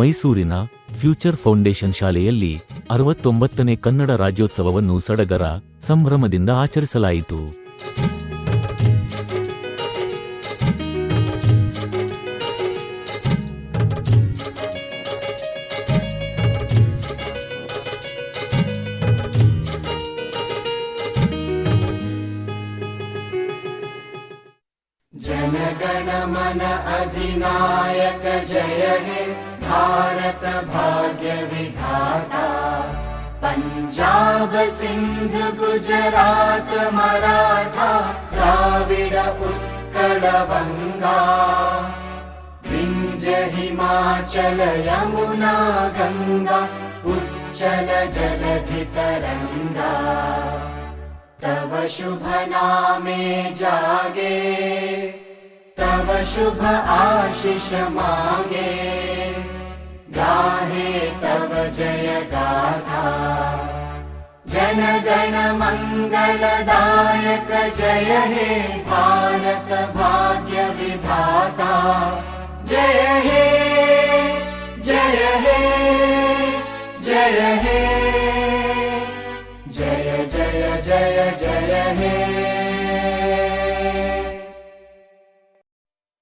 ಮೈಸೂರಿನ future foundation ಶಾಲೆಯಲ್ಲಿ ಅರವತ್ತೊಂಬತ್ತನೇ ಕನ್ನಡ ರಾಜ್ಯೋತ್ಸವವನ್ನು ಸಡಗರ ಸಂಭ್ರಮದಿಂದ ಆಚರಿಸಲಾಯಿತು जनगण मन अधिनायक जय हे भारत भाग्य विधाता पञ्जाब सिन्ध गुजरात मराठा द्राविड उत्कल वङ्गा विन्ध्य हिमाचल यमुना गङ्गा उच्चल जलधि तरङ्गा तव शुभ नामे जागे तव शुभ आशिष मागे गाहे तव जय गाथा जनगण मङ्गलदायक जय हे भारत भाग्य विधाता जय हे जय हे जय हे जय जय जय जय हे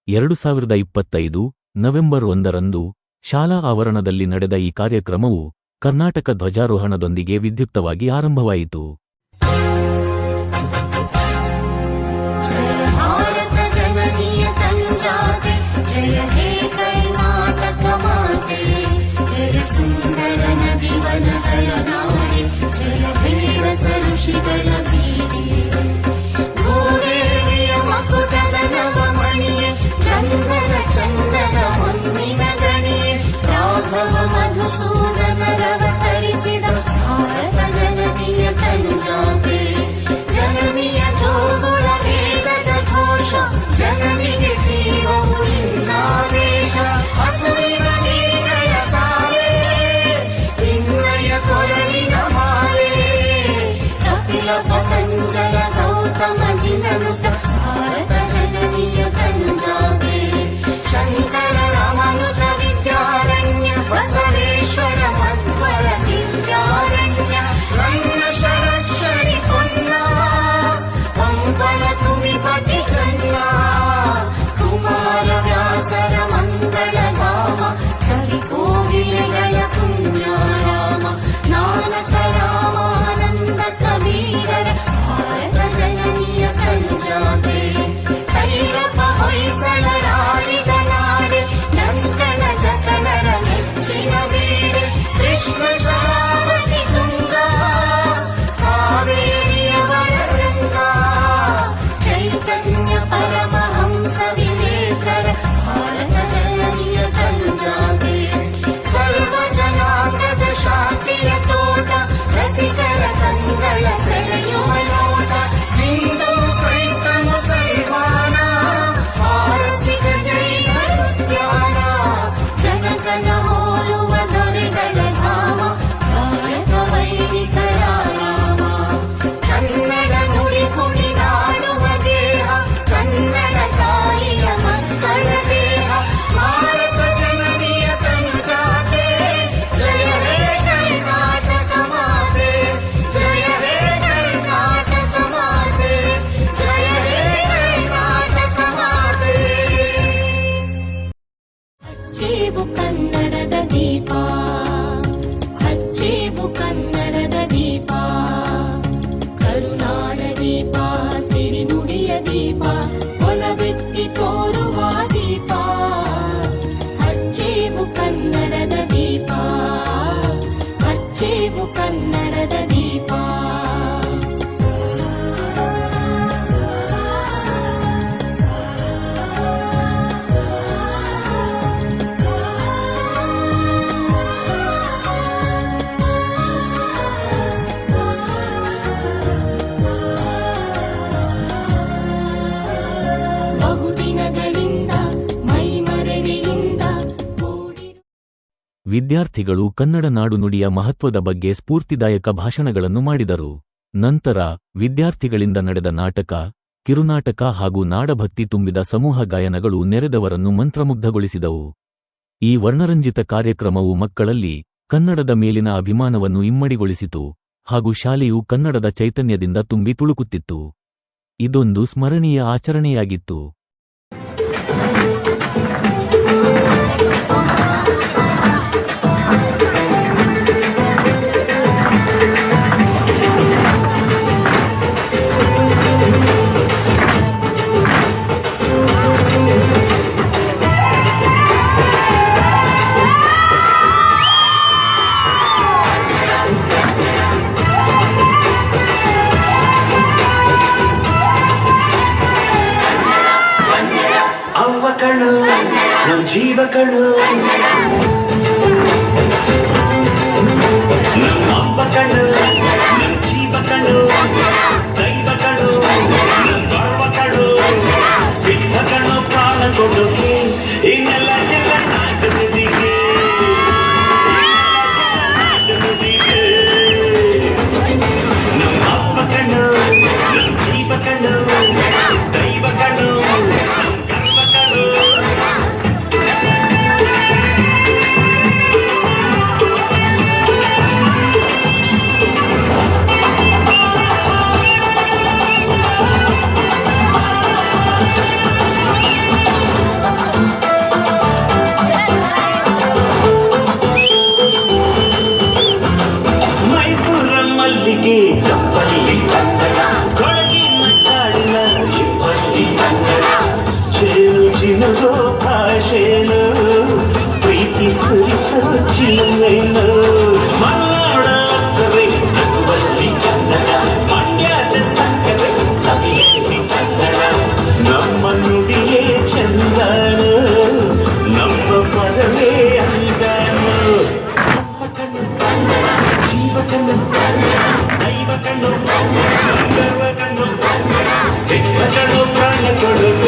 ಎರಡು ಸಾವಿರದ ಇಪ್ಪತ್ತೈದು ನವೆಂಬರ್ ಒಂದರಂದು ಶಾಲಾ ಆವರಣದಲ್ಲಿ ನಡೆದ ಈ ಕಾರ್ಯಕ್ರಮವು ಕರ್ನಾಟಕ ಧ್ವಜಾರೋಹಣದೊಂದಿಗೆ ವಿದ್ಯುಕ್ತವಾಗಿ ಆರಂಭವಾಯಿತು. ಸುಂದರ ವಿದ್ಯಾರ್ಥಿಗಳು ಕನ್ನಡ ನಾಡು ನುಡಿಯ ಮಹತ್ವದ ಬಗ್ಗೆ ಸ್ಫೂರ್ತಿದಾಯಕ ಭಾಷಣಗಳನ್ನು ಮಾಡಿದರು. ನಂತರ, ವಿದ್ಯಾರ್ಥಿಗಳಿಂದ ನಡೆದ ನಾಟಕ, ಕಿರುನಾಟಕ ಹಾಗೂ ನಾಡಭಕ್ತಿ ತುಂಬಿದ ಸಮೂಹ ಗಾಯನಗಳು ನೆರೆದವರನ್ನು ಮಂತ್ರಮುಗ್ಧಗೊಳಿಸಿದವು. ಈ ವರ್ಣರಂಜಿತ ಕಾರ್ಯಕ್ರಮವು ಮಕ್ಕಳಲ್ಲಿ ಕನ್ನಡದ ಮೇಲಿನ ಅಭಿಮಾನವನ್ನು ಇಮ್ಮಡಿಗೊಳಿಸಿತು ಹಾಗೂ ಶಾಲೆಯು ಕನ್ನಡದ ಚೈತನ್ಯದಿಂದ ತುಂಬಿ ತುಳುಕುತ್ತಿತ್ತು. ಇದೊಂದು ಸ್ಮರಣೀಯ ಆಚರಣೆಯಾಗಿತ್ತು. సిద్ధతడు ప్రాణ కొడు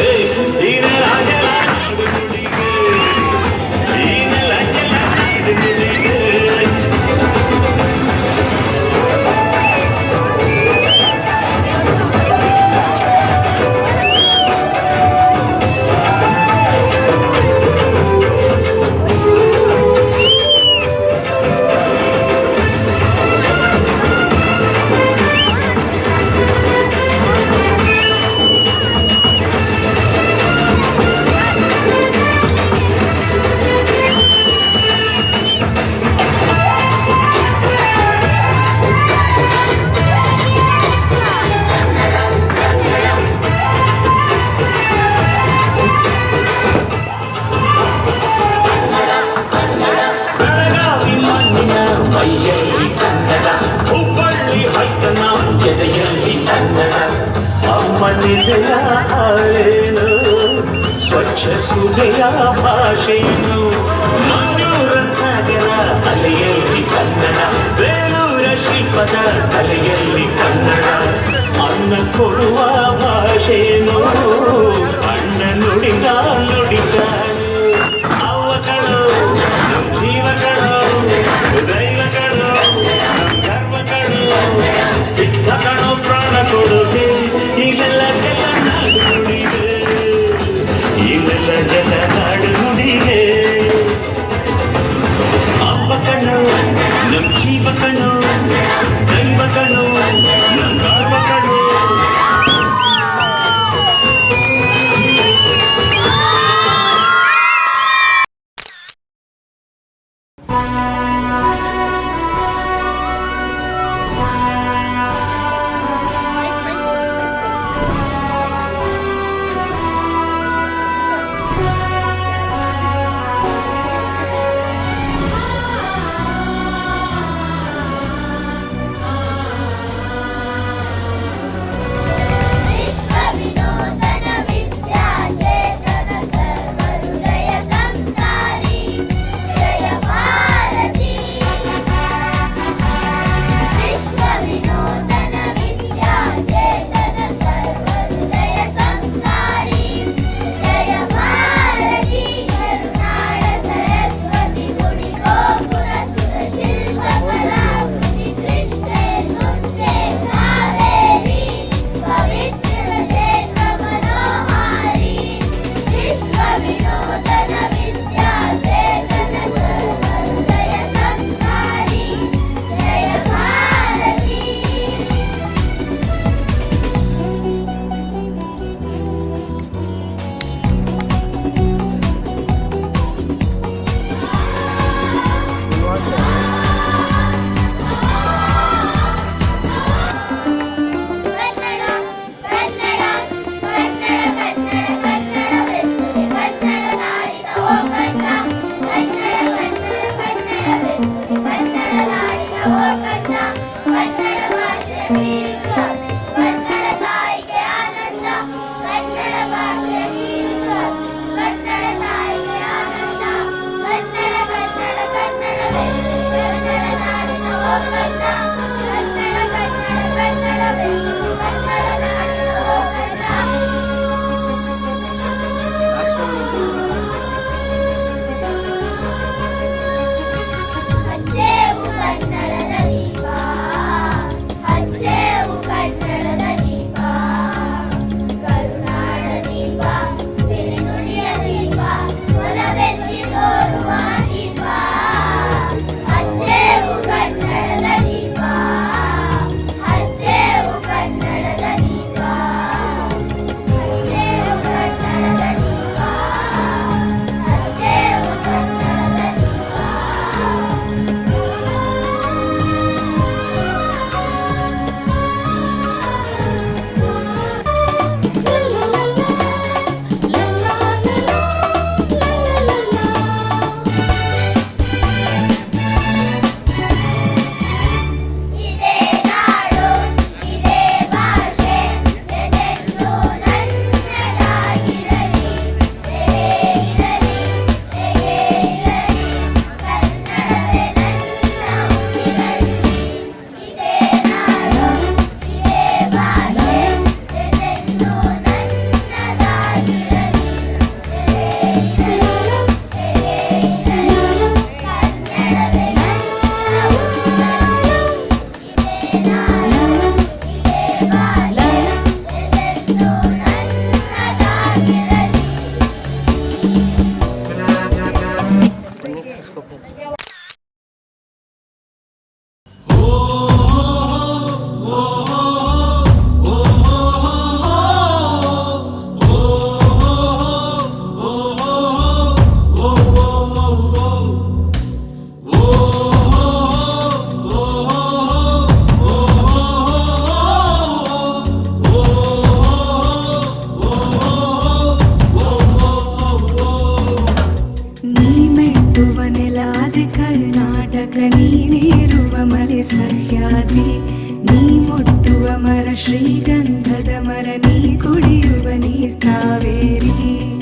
ಮೂಲಕ ನೀನಿರುವ ಮಲೆ ಸಹ್ಯಾದ್ರಿ ನೀ ಮುಟ್ಟುವ ಮರ ಶ್ರೀಗಂಧದ ಮರ ನೀ ಕುಡಿಯುವ ನೀರ್ ಕಾವೇರಿ.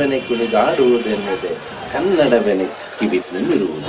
ಕನ್ನಡವೆನೆ ಕುಣಿದಾಡುವುದೆನ್ನದೆ ಕನ್ನಡವೆನೆ ಕಿವಿ ಕಿವಿನಲ್ಲಿರುವುದು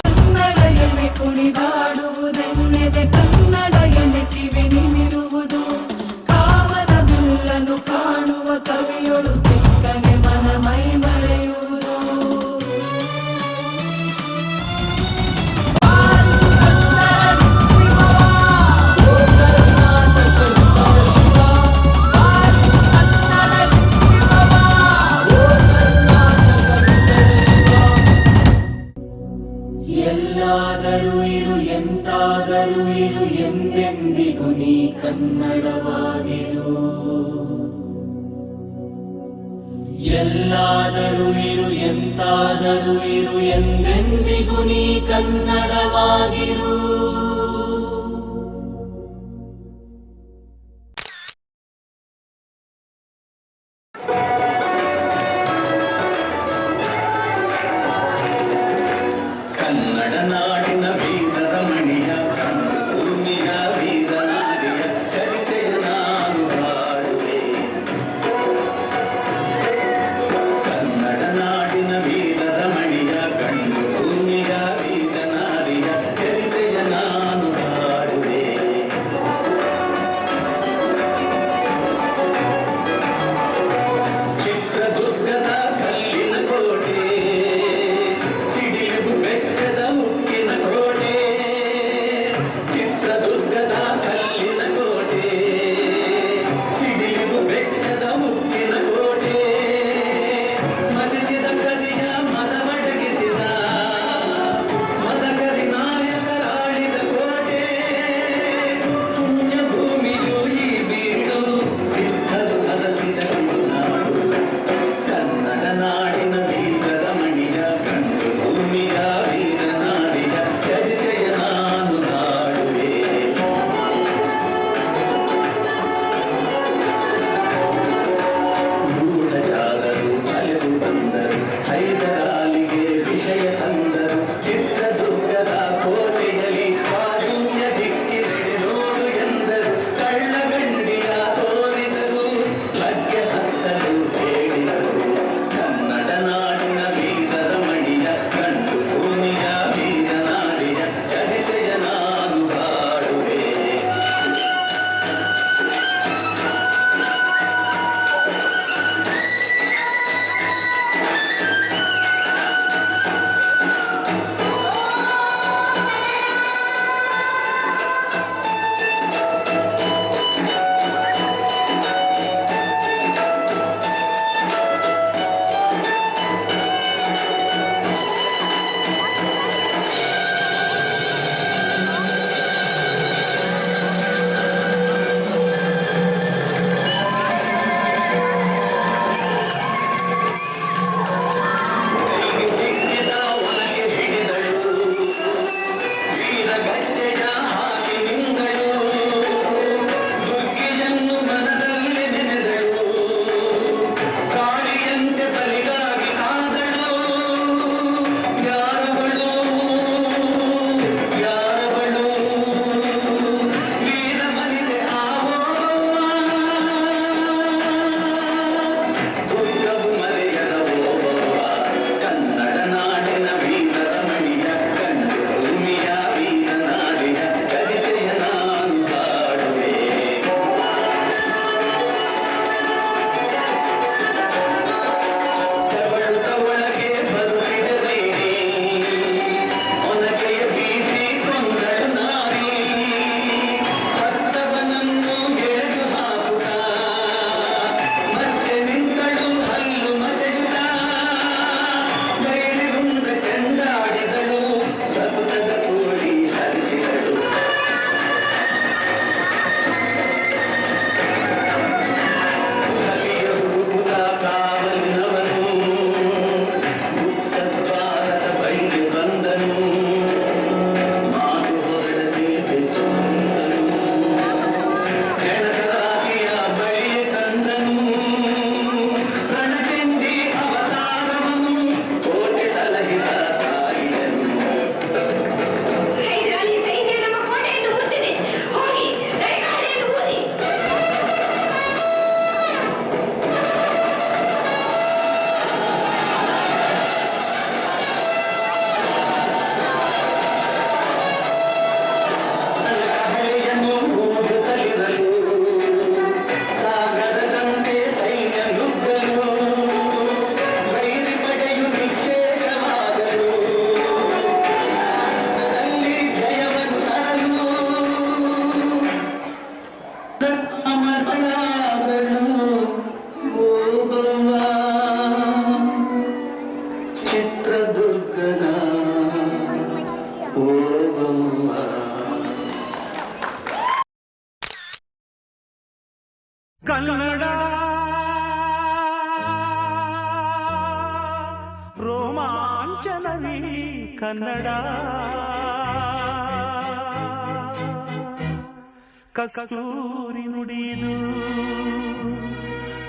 ಕಸ್ತೂರಿ ನುಡಿದು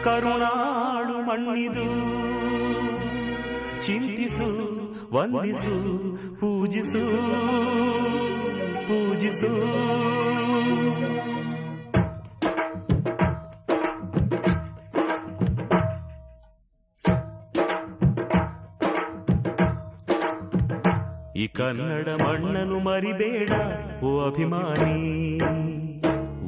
ಕರುಣಾಳು ಮಣ್ಣಿದು ಚಿಂತಿಸು ವಂದಿಸು ಪೂಜಿಸು ಪೂಜಿಸು. ಈ ಕನ್ನಡ ಮಣ್ಣನು ಮರಿಬೇಡ ಓ ಅಭಿಮಾನಿ.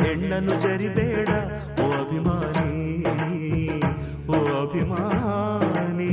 ಹೆಣ್ಣನ್ನು ಜರಿಬೇಡ ಓ ಅಭಿಮಾನಿ ಓ ಅಭಿಮಾನಿ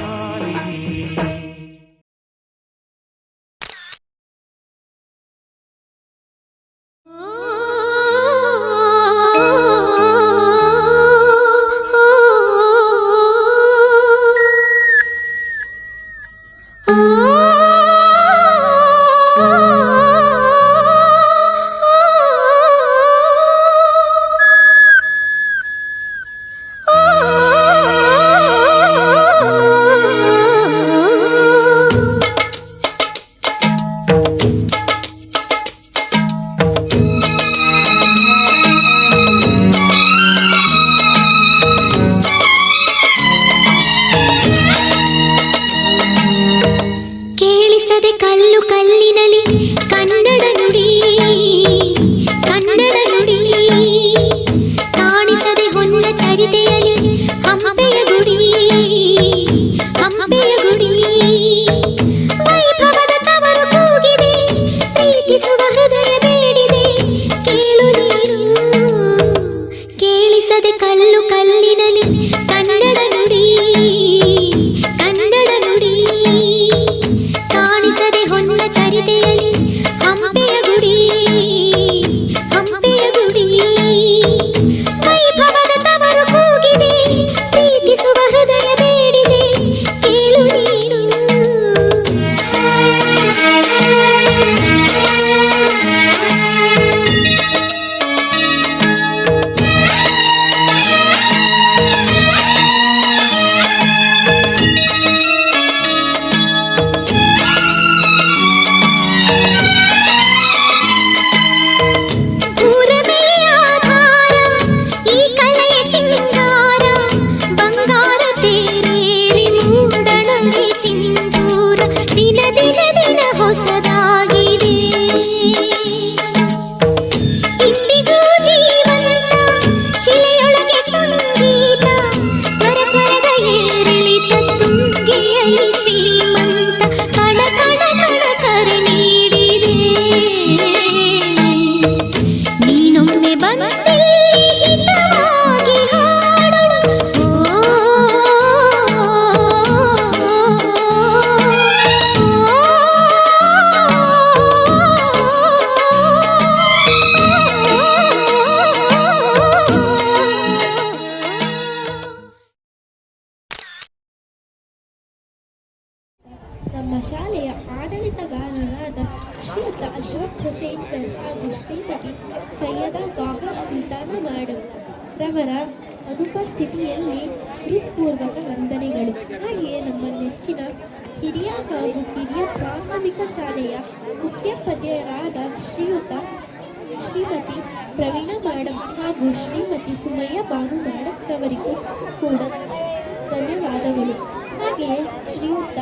ಧನ್ಯವಾದಗಳು. ಹಾಗೆಯೇ ಶ್ರೀಯುತ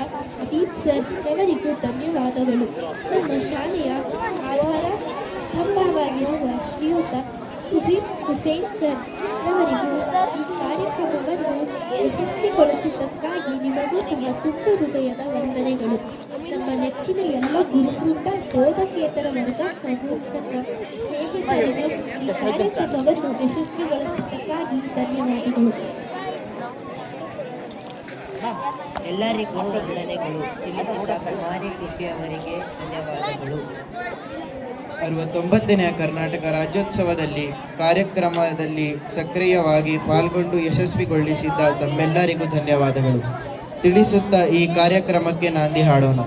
ದೀಪ್ ಸರ್ ಅವರಿಗೂ ಧನ್ಯವಾದಗಳು. ನಮ್ಮ ಶಾಲೆಯ ಆಧಾರ ಸ್ತಂಭವಾಗಿರುವ ಶ್ರೀಯುತ ಸುಹೀಬ್ ಹುಸೇನ್ ಸರ್, ಅವರಿಗೂ ಈ ಕಾರ್ಯಕ್ರಮವನ್ನು ಯಶಸ್ವಿಗೊಳಿಸಿದ್ದಕ್ಕಾಗಿ ನಿಮಗೂ ಸಹ ತುಂಬ ಹೃದಯದ ವಂದನೆಗಳು. ನಮ್ಮ ನೆಚ್ಚಿನ ಎಲ್ಲ ಗುರುಕೃತ, ಬೋಧಕೇತರ ವರ್ಗ ಹಾಗೂ ನನ್ನ ಸ್ನೇಹಿತರಿಗೂ ಈ ಕಾರ್ಯಕ್ರಮವನ್ನು ಯಶಸ್ವಿಗೊಳಿಸಿದ್ದಕ್ಕಾಗಿ ಧನ್ಯವಾದಗಳು. ಎಲ್ಲರಿಗೂ ವಂದನೆಗಳು. ತಿಳಿಸಿದ ಕುಮಾರಿ ಅವರಿಗೆ ಧನ್ಯವಾದಗಳು. ಅರವತ್ತೊಂಬತ್ತನೆಯ ಕರ್ನಾಟಕ ರಾಜ್ಯೋತ್ಸವದಲ್ಲಿ, ಕಾರ್ಯಕ್ರಮದಲ್ಲಿ ಸಕ್ರಿಯವಾಗಿ ಪಾಲ್ಗೊಂಡು ಯಶಸ್ವಿಗೊಳಿಸಿದ್ದ ತಮ್ಮೆಲ್ಲರಿಗೂ ಧನ್ಯವಾದಗಳು. ತಿಳಿಸುತ್ತಾ ಈ ಕಾರ್ಯಕ್ರಮಕ್ಕೆ ನಾಂದಿ ಹಾಡೋಣ.